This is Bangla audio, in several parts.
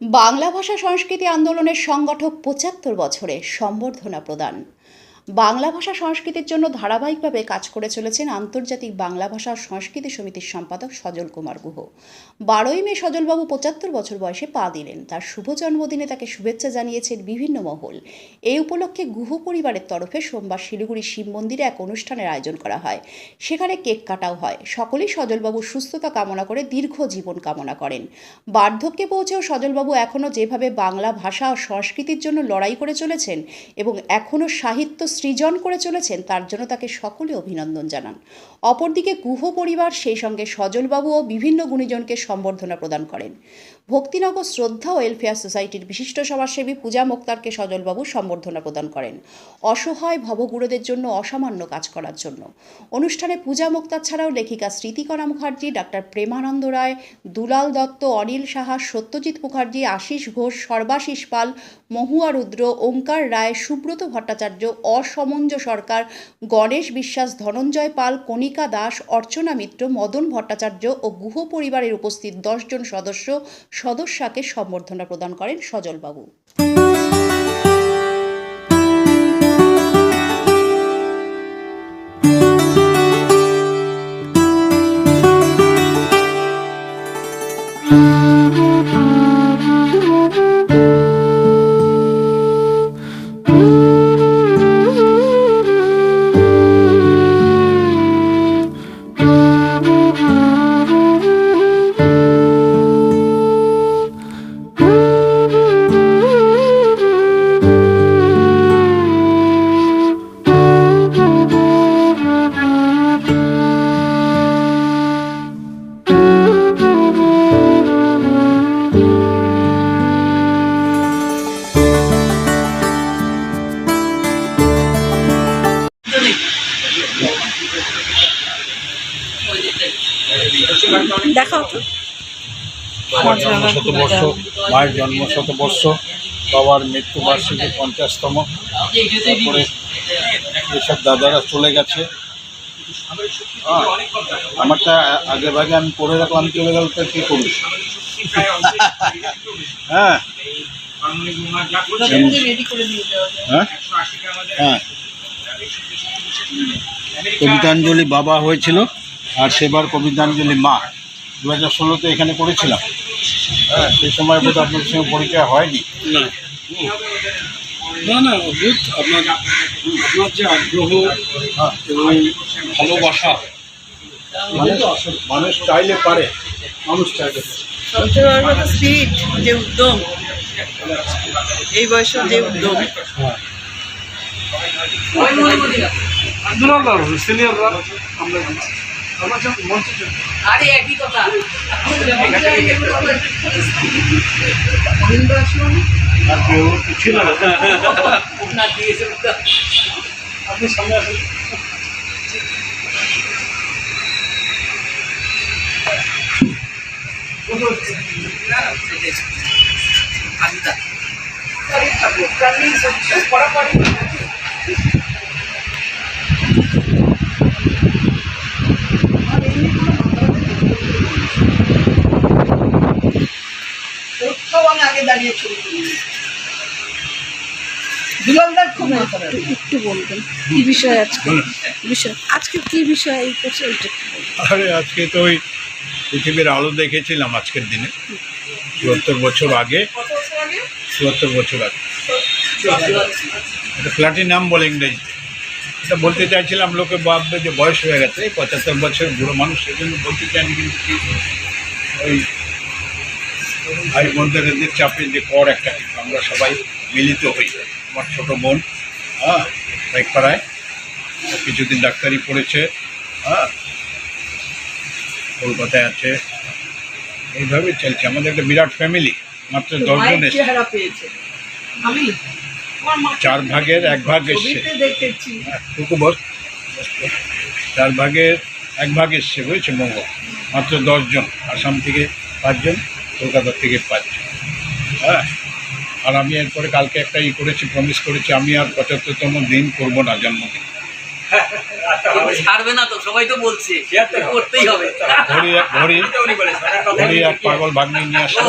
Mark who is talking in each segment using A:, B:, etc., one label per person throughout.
A: বাংলা ভাষা সংস্কৃতি আন্দোলনের সংগঠক পঁচাত্তর বছরে সম্বর্ধনা প্রদান। বাংলা ভাষা সংস্কৃতির জন্য ধারাবাহিকভাবে কাজ করে চলেছেন আন্তর্জাতিক বাংলা ভাষা ও সংস্কৃতি সমিতির সম্পাদক সজল কুমার গুহ। বারোই মে সজলবাবু পঁচাত্তর বছর বয়সে পা দিলেন। তার শুভ জন্মদিনে তাকে শুভেচ্ছা জানিয়েছেন বিভিন্ন মহল। এই উপলক্ষে গুহ পরিবারের তরফে সোমবার শিলিগুড়ি শিব মন্দিরে এক অনুষ্ঠানের আয়োজন করা হয়। সেখানে কেক কাটাও হয়। সকলেই সজলবাবুর সুস্থতা কামনা করে দীর্ঘ জীবন কামনা করেন। বার্ধক্যে পৌঁছেও সজলবাবু এখনও যেভাবে বাংলা ভাষা ও সংস্কৃতির জন্য লড়াই করে চলেছেন এবং এখনও সাহিত্য সৃজন করে চলেছেন, তার জন্য তাকে সকলে অভিনন্দন জানান। অপরদিকে গুহ পরিবার সেই সঙ্গে সজলবাবু ও বিভিন্ন গুণীজনকে সম্বর্ধনা প্রদান করেন। ভক্তিনগর শ্রদ্ধা ওয়েলফেয়ার সোসাইটির বিশিষ্ট সমাজসেবী পূজা মোক্তারকে সজলবাবু সম্বর্ধনা প্রদান করেন। অসহায় ভবগুরুদের জন্য অসামান্য কাজ করার জন্য। অনুষ্ঠানে পূজা মোক্তার ছাড়াও লেখিকা স্মৃতিকণা মুখার্জি, ডাক্তার প্রেমানন্দ রায়, দুলাল দত্ত, অনিল সাহা, সত্যজিৎ মুখার্জি, আশিস ঘোষ, সর্বাশিস পাল, মহুয়া রুদ্র ওঙ্কার রায়, সুব্রত ভট্টাচার্য অসমঞ্জ সরকার, গণেশ বিশ্বাস, ধনঞ্জয় পাল, কণিকা দাস, অর্চনা মিত্র, মদন ভট্টাচার্য ও গুহ পরিবারের উপস্থিত দশজন সদস্য সদস্যাকে সম্বর্ধনা প্রদান করেন সজলবাবু।
B: দেখাও তো।
C: বাবার জন্ম শতবর্ষ মায়ের জন্ম শতবর্ষ বাবার মৃত্যুবার্ষিকী পঞ্চাশতম। তারপরে এসব দাদারা চলে গেছে। হ্যাঁ, আমারটা আগে ভাগে আমি করে রাখলাম চলে গেল তো কী করি হ্যাঁ হ্যাঁ? হ্যাঁ। কবিতাঞ্জলি বাবা হয়েছিল আর সেবার কবিতাঞ্জলি মা। দু হাজার ষোলোতে এখানে করেছিলাম হ্যাঁ সেই সময় বোধ আপনার সঙ্গে পরিচয় হয়নি।
D: না। না না অদ্ভুত আপনার আপনার যে আগ্রহ
C: হ্যাঁ।
D: এবং ভালোবাসা।
C: মানুষ মানুষ চাইলে পারে মানুষ চাইলে
B: সবচেয়ে বড় কথা স্পিড যে উদ্যম। এই বয়সেও যে উদ্যম।
D: সিনিয়ররা আমরা আমরা যখন মঞ্চে যাই,
C: আর কেউ ছিল না
D: আপনি সামনে
B: আগে দাঁড়িয়ে ছবি দুলালদার খুব একটু বলবেন কি বিষয় আজকে? বিষয়? আজকে কি বিষয়? এই করছে এইটা একটু বলবেন।
C: আরে আজকে তো ওই পৃথিবীর আলো দেখেছিলাম আজকের দিনে। চুয়াত্তর বছর আগে। চুয়াত্তর বছর আগে। এটা প্লাটিনাম বলে ইংরেজিতে। এটা বলতে চাইছিলাম লোকে ভাববে যে বয়স হয়ে গেছে এই পঁচাত্তর বছরের বুড়ো মানুষ সেজন্য বলতে চাইনি কিন্তু ওই ভাই বোনদের চাপে যে কর একটা আমরা সবাই মিলিত হই। আমার ছোটো বোন হ্যাঁ পাড়ায় কিছুদিন ডাক্তারি পড়েছে হ্যাঁ কলকাতায় আছে। এইভাবে চলছে। আমাদের একটা বিরাট ফ্যামিলি মাত্র দশজন চার ভাগের এক ভাগ এসছে। হ্যাঁ, চার ভাগের এক ভাগ এসছে বুঝেছে মঙ্গল। মাত্র দশজন আসাম থেকে পাঁচজন। কলকাতা থেকে পাঁচজন হ্যাঁ? আর আমি এরপরে কালকে একটা ই করেছি প্রমিস করেছি আমি আর পঁচাত্তরতম দিন করব না জন্মদিন।
E: ছাড়বে না তো সবাই তো বলছে করতেই হবে।
C: ঘড়ি ঘড়ি এক পাগল ভাগ্নি নিয়ে আসলো।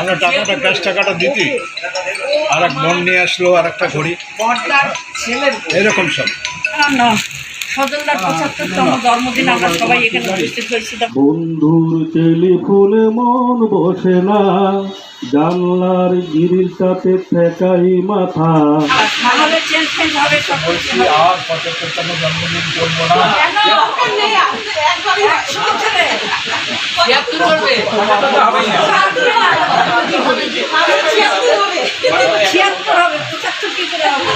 C: আমরা টাকাটা ক্যাশ টাকাটা দিতি। আর এক বোন নিয়ে আসলো আর একটা ঘড়ি এরকম সব।
B: সজলদার পঁচাত্তরতম জন্মদিন আমরা সবাই এখানে উপস্থিত হয়েছি।
F: বন্ধুর টেলিফোনে মন বসে না জানলার গিরিলটাতে ঠেকাই মাথা।
B: নাহলে চেঞ্জ ফেঞ্জ হবে সব
C: বলছি আর পঁচাত্তরতম জন্মদিন করব না।
E: ছিয়াত্তর
B: হবে। কি করে হবে